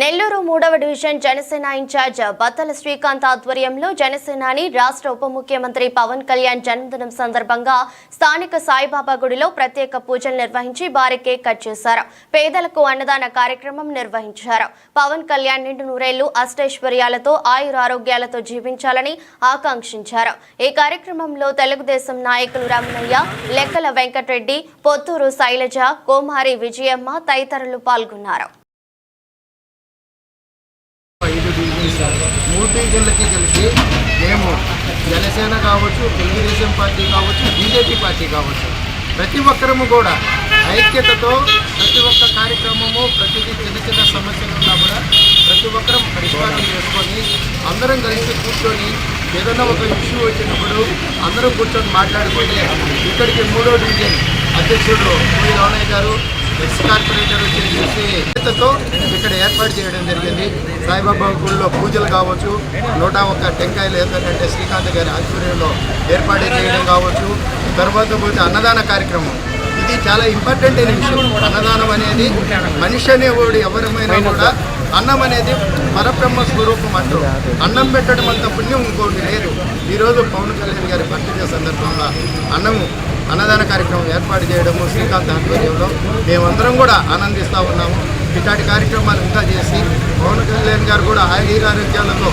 నెల్లూరు మూడవ division Janasena in charge Battala Srikanth ఆధ్వర్యంలో జనసేనాని రాష్ట్ర ఉప ముఖ్యమంత్రి పవన్ కళ్యాణ్ జన్మదినం సందర్భంగా స్థానిక సాయిబాబా గుడిలో ప్రత్యేక పూజలు నిర్వహించి భారీ కేక్ కట్ చేశారు. పేదలకు అన్నదాన కార్యక్రమం నిర్వహించారు. పవన్ కళ్యాణ్ నిండు నూరేళ్ళు అష్టైశ్వర్యాలతో ఆయురారోగ్యాలతో జీవించాలని ఆకాంక్షించారు. ఈ కార్యక్రమంలో తెలుగుదేశం నాయకులు రమణయ్య లెక్కల వెంకటరెడ్డి పొత్తూరు శైలజ కోమారి విజయమ్మ తదితరులు పాల్గొన్నారు. మూడు డివిజన్లకి కలిపి మేము జనసేన కావచ్చు తెలుగుదేశం పార్టీ కావచ్చు బీజేపీ పార్టీ కావచ్చు. ప్రతి ఒక్కరము కూడా ఐక్యతతో ప్రతి ఒక్క కార్యక్రమము ప్రతిదీ చిన్న చిన్న సమస్యలు ఉన్నా కూడా ప్రతి ఒక్కరం పరిష్కారం చేసుకొని అందరం కలిసి కూర్చొని ఏదైనా ఒక ఇష్యూ వచ్చినప్పుడు అందరం కూర్చొని మాట్లాడుకుంటే ఇక్కడికి మూడో డివిజన్ అధ్యక్షుడు పి రావణయ్య గారు ఎక్స్ కార్పొరేటర్ వచ్చేసి ఇక్కడ ఏర్పాటు చేయడం జరిగింది. సాయిబాబా గుళ్ళో పూజలు కావచ్చు నూట ఒక్క టెంకాయలు ఏంటంటే శ్రీకాంత్ గారి ఆధ్వర్యంలో ఏర్పాటు చేయడం కావచ్చు. తర్వాత పోతే అన్నదాన కార్యక్రమం. ఇది చాలా ఇంపార్టెంట్ అయిన విషయం. అన్నదానం అనేది మనిషి అనేవాడు ఎవరమైనా కూడా అన్నం అనేది పరబ్రహ్మ స్వరూపం అంటూ అన్నం పెట్టడం అంత పుణ్యం ఇంకోటి లేదు. ఈరోజు పవన్ కళ్యాణ్ గారి బర్త్డే సందర్భంగా అన్నము అన్నదాన కార్యక్రమం ఏర్పాటు చేయడము శ్రీకాంత్ ఆధ్వర్యంలో మేమందరం కూడా ఆనందిస్తూ ఉన్నాము. ఇట్లాంటి కార్యక్రమాలు ఇంకా చేసి పవన్ కళ్యాణ్ గారు కూడా ఆయుర ఆరోగ్యాలతో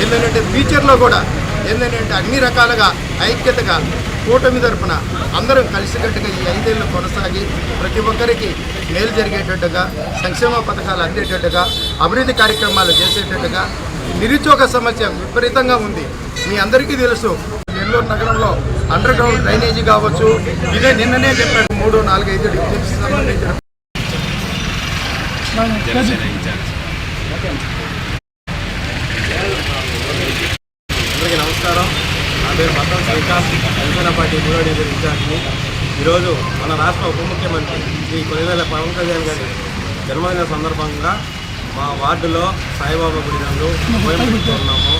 ఏంటంటే ఫ్యూచర్లో కూడా ఏంటంటే అన్ని రకాలుగా ఐక్యతగా కూటమి తరపున అందరం కలిసికట్టుగా ఈ ఐదేళ్ళు కొనసాగి ప్రతి ఒక్కరికి మేలు జరిగేటట్టుగా సంక్షేమ పథకాలు అందేటట్టుగా అభివృద్ధి కార్యక్రమాలు చేసేటట్టుగా నిరుద్యోగ సమస్య విపరీతంగా ఉంది. మీ అందరికీ తెలుసు నెల్లూరు నగరంలో అండర్ గ్రౌండ్ డ్రైనేజీ కావచ్చు ఇదే నిన్ననే చెప్పాడు మూడు నాలుగు ఐదు సంబంధించిన జనసేన ఇన్ఛార్జ్ అందరికీ నమస్కారం నా పేరు బత్తం శ్రీకాంత్ జనసేన పార్టీ ఈరోజు మన రాష్ట్ర ఉప ముఖ్యమంత్రి శ్రీ కొనివేల పవన్ కళ్యాణ్ గారి జన్మదిన సందర్భంగా మా వార్డులో సాయిబాబా గుడి నందు ఉన్నాము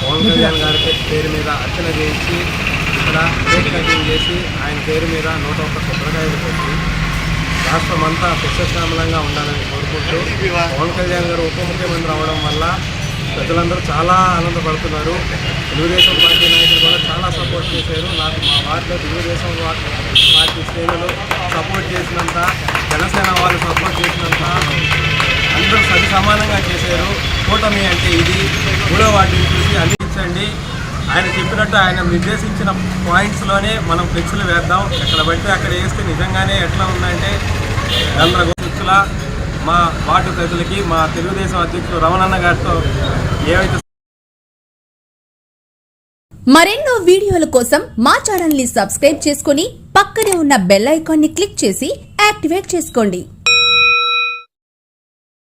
పవన్ కళ్యాణ్ గారి పేరు మీద అర్చన చేయించి ఇక్కడ కేక్ కటింగ్ చేసి ఆయన పేరు మీద నూట ఒక్క కొబ్బరికాయలు పెట్టి రాష్ట్రం అంతా ఉండాలని కోరుకుంటూ పవన్ కళ్యాణ్ గారు ఉప ముఖ్యమంత్రి అవడం వల్ల ప్రజలందరూ చాలా ఆనందపడుతున్నారు. తెలుగుదేశం పార్టీ నాయకులు కూడా చాలా సపోర్ట్ చేశారు. నాకు మా వార్డులో తెలుగుదేశం పార్టీ శ్రేణులు సపోర్ట్ చేసినంత జనసేన వాళ్ళు సపోర్ట్ చేసినంత అందరూ సరి సమానంగా చేశారు. కూటమి అంటే ఇది. మూడో వాటిని చూసి అందించండి. ఆయన చెప్పినట్టు ఆయన నిర్దేశించిన పాయింట్స్లోనే మనం ఫ్లెక్స్లు వేద్దాం. ఎక్కడ పడితే అక్కడ వేస్తే నిజంగానే ఎట్లా ఉందంటే గందరగోళ మా వార్డు ప్రజలకి మా తెలుగుదేశం అధ్యక్షుడు రమణన్న గారితో ఏవైతే మరెన్నో వీడియోల కోసం మా ఛానల్ని సబ్స్క్రైబ్ చేసుకుని పక్కనే ఉన్న బెల్ ఐకాన్ని క్లిక్ చేసి యాక్టివేట్ చేసుకోండి.